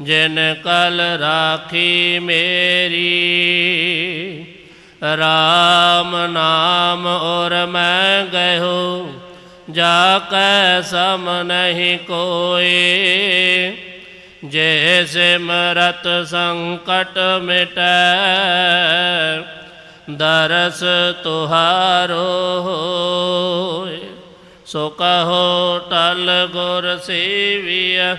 ਜਿਨ ਕਲ ਰਾਖੀ ਮੇਰੀ RAM ਨਾਮ ਔਰ ਮੈਂ ਗਇਓ ਜਾ ਕੈ ਸਮ ਨਹੀਂ ਕੋਏ ਜੇ ਸਿਮਰਤ ਸੰਕਟ ਮਿਟੈ, ਦਰਸ ਤੁਹਾਰੋ ਹੋਏ ਸੋ ਕਹੋ ਟਲ ਗੁਰ ਸੇਵੀਐ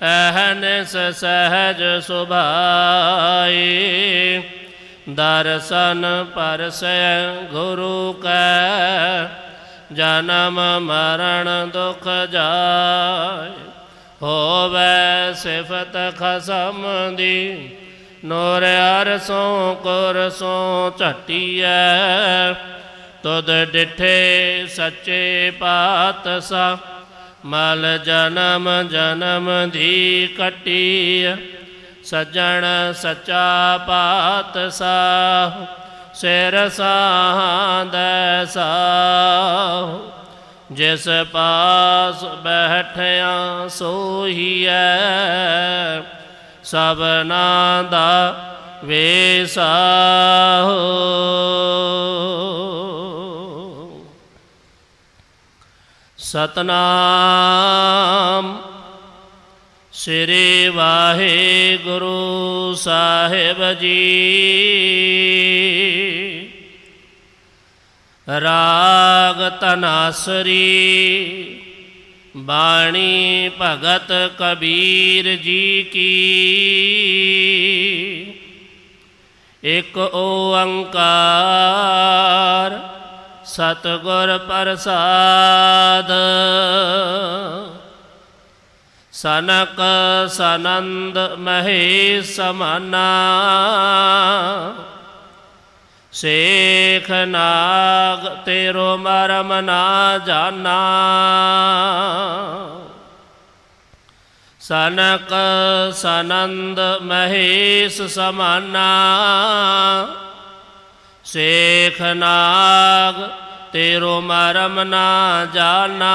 ਅਹਨਸ ਸਹਜ ਸੁਭਾਈ। ਦਰਸ਼ਨ ਪਰਸੈ ਗੁਰੂ ਕੈ, ਜਨਮ ਮਰਨ ਦੁਖ ਜਾਏ ਹੋਵੇ ਸਿਫਤ ਖਸਮ ਦੀ, ਨੂਰ ਅਰਸੋਂ ਕੁਰਸੋਂ ਝਟੀਐ। ਤੁਧ ਡਿਠੇ ਸੱਚੇ ਪਾਤਸ਼ਾਹ, ਮਲ ਜਨਮ ਜਨਮ ਦੀ ਕਟੀ ਸਜਣ ਸੱਚਾ ਪਾਤਸ਼ਾਹ, ਸਿਰ ਸਾਹੰਦੈ ਸਾਹ। ਜਿਸ ਪਾਸ ਬੈਠਿਆ ਸੋਹੀਐ, ਸਭਨਾ ਦਾ ਵੇਸਾ। ਸਤਨਾਮ। ਸ੍ਰੀ ਵਾਹਿਗੁਰੂ ਸਾਹਿਬ ਜੀ। ਰਾਗ ਤਨਾਸਰੀ ਬਾਣੀ ਭਗਤ ਕਬੀਰ ਜੀ ਕੀ। ਇਕ ਓੰਕਾਰ ਸਤਿਗੁਰ ਪ੍ਰਸਾਦ। ਸਨਕ ਸਨੰਦ ਮਹੇ ਸਮਾਨਾ। ਸੇਖ ਨਾਗ ਤੇਰੋ ਮਰਮ ਨਾ ਜਾਣਾ ਸਨਕ ਸਨੰਦ ਮਹੇਸ਼ ਸਮਾਨਾ। ਸੇਖ ਨਾਗ, ਤੇਰੋ ਮਰਮ ਨਾ ਜਾਣਾ।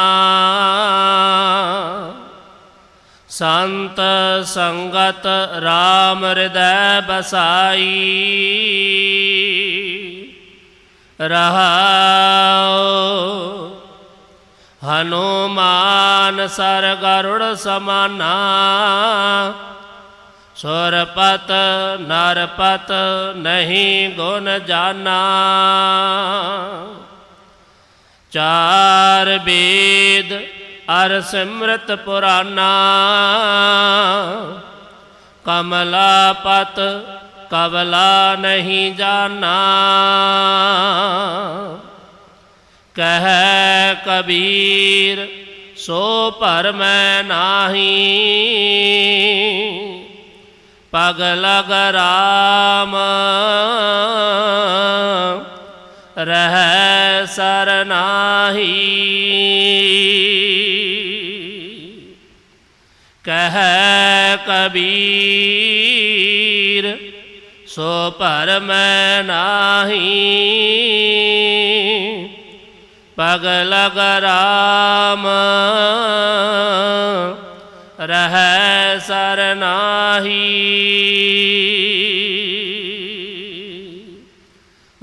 ਸੰਤ ਸੰਗਤ RAM ਹਿਰਦੈ ਬਸਾਈ। ਰਹਾਉ, ਹਨੂਮਾਨ ਸਰ ਗਰੁੜ ਸਮਾਨਾ। ਸੁਰਪਤ ਨਰਪਤ ਨਹੀਂ ਗੁਣ ਜਾਨਾ। ਚਾਰ ਬੇਦ ਅਰ ਸਿਮਰਤ ਪੁਰਾਨਾ। ਕਮਲਾਪਤ ਕਵਲਾ ਨਹੀਂ ਜਾਣਾ ਕਹਿ ਕਬੀਰ, ਸੋ ਭਰ ਮੈਂ ਨਾਹੀ। ਪਗ ਲਗ ਰਾਮ ਰਹਿ ਸਰਨਾਹੀ ਕਹਿ ਕਬੀਰ ਸੋ ਭਰ ਮੈਂ ਨਾਹੀ। ਪਗ ਲਗ ਰਾਮ ਰਹਿ ਸਰਨਾਹੀ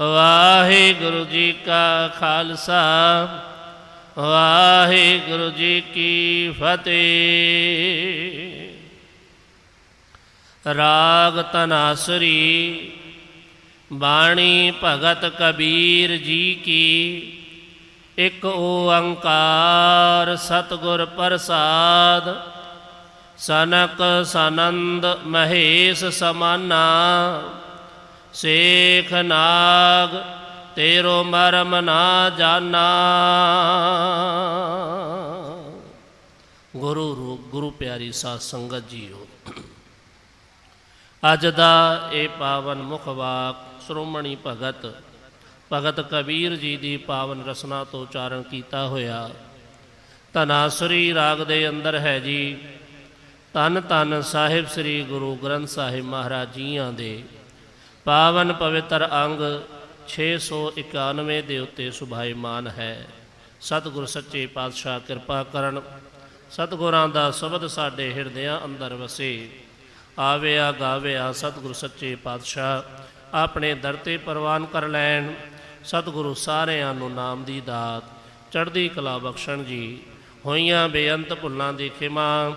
ਵਾਹਿਗੁਰੂ ਜੀ ਕਾ ਖਾਲਸਾ, ਵਾਹਿਗੁਰੂ ਜੀ ਕੀ ਫਤਿਹ। ਰਾਗ ਤਨਾਸਰੀ, ਬਾਣੀ ਭਗਤ ਕਬੀਰ ਜੀ ਕੀ। ਇੱਕ ਓੰਕਾਰ ਸਤਿਗੁਰ ਪ੍ਰਸਾਦ ਸਨਕ ਸਨੰਦ ਮਹੇਸ਼ ਸਮਾਨਾ, ਸੇਖ ਨਾਗ ਤੇਰੋ ਮਰਮ ਨਾ ਜਾਣਾ ਗੁਰੂ ਰੂਪ ਗੁਰੂ ਪਿਆਰੀ ਸਾਧ ਸੰਗਤ ਜੀਓ, ਅੱਜ ਦਾ ਇਹ ਪਾਵਨ ਮੁਖ ਵਾਕ ਸ਼੍ਰੋਮਣੀ ਭਗਤ ਭਗਤ ਕਬੀਰ ਜੀ ਦੀ ਪਾਵਨ ਰਸਨਾ ਤੋਂ ਉਚਾਰਨ ਕੀਤਾ ਹੋਇਆ। ਤਨਾਸਰੀ ਰਾਗ ਦੇ ਅੰਦਰ ਹੈ ਜੀ ਤਨ ਤਨ ਸਾਹਿਬ ਸ੍ਰੀ ਗੁਰੂ ਗ੍ਰੰਥ ਸਾਹਿਬ ਮਹਾਰਾਜ ਜੀਆਂ ਦੇ। ਪਾਵਨ ਪਵਿੱਤਰ ਅੰਗ 691 ਦੇ ਉੱਤੇ ਸੁਭਾਈਮਾਨ ਹੈ। ਸਤਿਗੁਰ ਸੱਚੇ ਪਾਤਸ਼ਾਹ ਕਿਰਪਾ ਕਰਨ। ਸਤਿਗੁਰਾਂ ਦਾ ਸ਼ਬਦ ਸਾਡੇ ਹਿਰਦਿਆਂ ਅੰਦਰ ਵਸੇ। ਆਵਿਆ ਗਾਵਿਆ ਸਤਿਗੁਰ ਸੱਚੇ ਪਾਤਸ਼ਾਹ, ਆਪਣੇ ਦਰ ਤੇ ਪ੍ਰਵਾਨ ਕਰ ਲੈਣ। ਸਤਿਗੁਰੂ ਸਾਰਿਆਂ ਨੂੰ ਨਾਮ ਦੀ ਦਾਤ, ਚੜ੍ਹਦੀ ਕਲਾ ਬਖਸ਼ਣ ਜੀ। ਹੋਈਆਂ ਬੇਅੰਤ ਭੁੱਲਾਂ ਦੀ ਖਿਮਾ